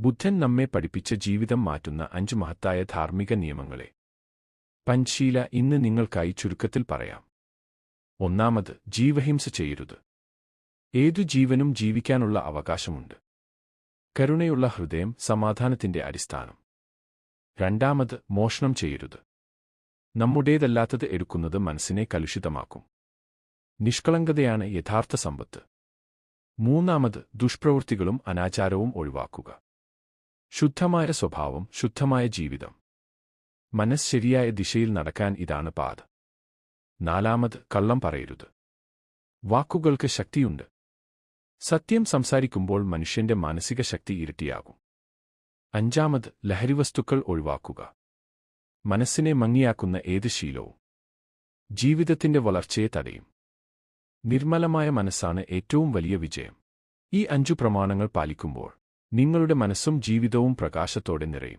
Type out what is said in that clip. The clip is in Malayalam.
ബുദ്ധൻ നമ്മെ പഠിപ്പിച്ച ജീവിതം മാറ്റുന്ന അഞ്ച് മഹത്തായ ധാർമ്മിക നിയമങ്ങളെ. പഞ്ചീല ഇന്ന് നിങ്ങൾക്കായി ചുരുക്കത്തിൽ പറയാം. ഒന്നാമത് ജീവഹിംസ ചെയ്യരുത്. ഏതു ജീവനും ജീവിക്കാനുള്ള അവകാശമുണ്ട്. കരുണയുള്ള ഹൃദയം സമാധാനത്തിന്റെ അടിസ്ഥാനം. രണ്ടാമത് മോഷണം ചെയ്യരുത്. നമ്മുടേതല്ലാത്തത് എടുക്കുന്നത് മനസ്സിനെ കലുഷിതമാക്കും. നിഷ്കളങ്കതയാണ് യഥാർത്ഥ സമ്പത്ത്. മൂന്നാമത് ദുഷ്പ്രവൃത്തികളും അനാചാരവും ഒഴിവാക്കുക. ശുദ്ധമായ സ്വഭാവം ശുദ്ധമായ ജീവിതം. മനസ്സ് ശരിയായ ദിശയിൽ നടക്കാൻ ഇതാണ് പാത. നാലാമത് കള്ളം പറയരുത്. വാക്കുകൾക്ക് ശക്തിയുണ്ട്. സത്യം സംസാരിക്കുമ്പോൾ മനുഷ്യന്റെ മാനസിക ശക്തി ഇരട്ടിയാകും. അഞ്ചാമത് ലഹരിവസ്തുക്കൾ ഒഴിവാക്കുക. മനസ്സിനെ മങ്ങിയാക്കുന്ന ഏത് ശീലവും. ജീവിതത്തിന്റെ വളർച്ചയെ തടയും. നിർമ്മലമായ മനസ്സാണ് ഏറ്റവും വലിയ വിജയം. ഈ അഞ്ചു പ്രമാണങ്ങൾ പാലിക്കുമ്പോൾ നിങ്ങളുടെ മനസ്സും ജീവിതവും പ്രകാശത്തോടെ നിറയും.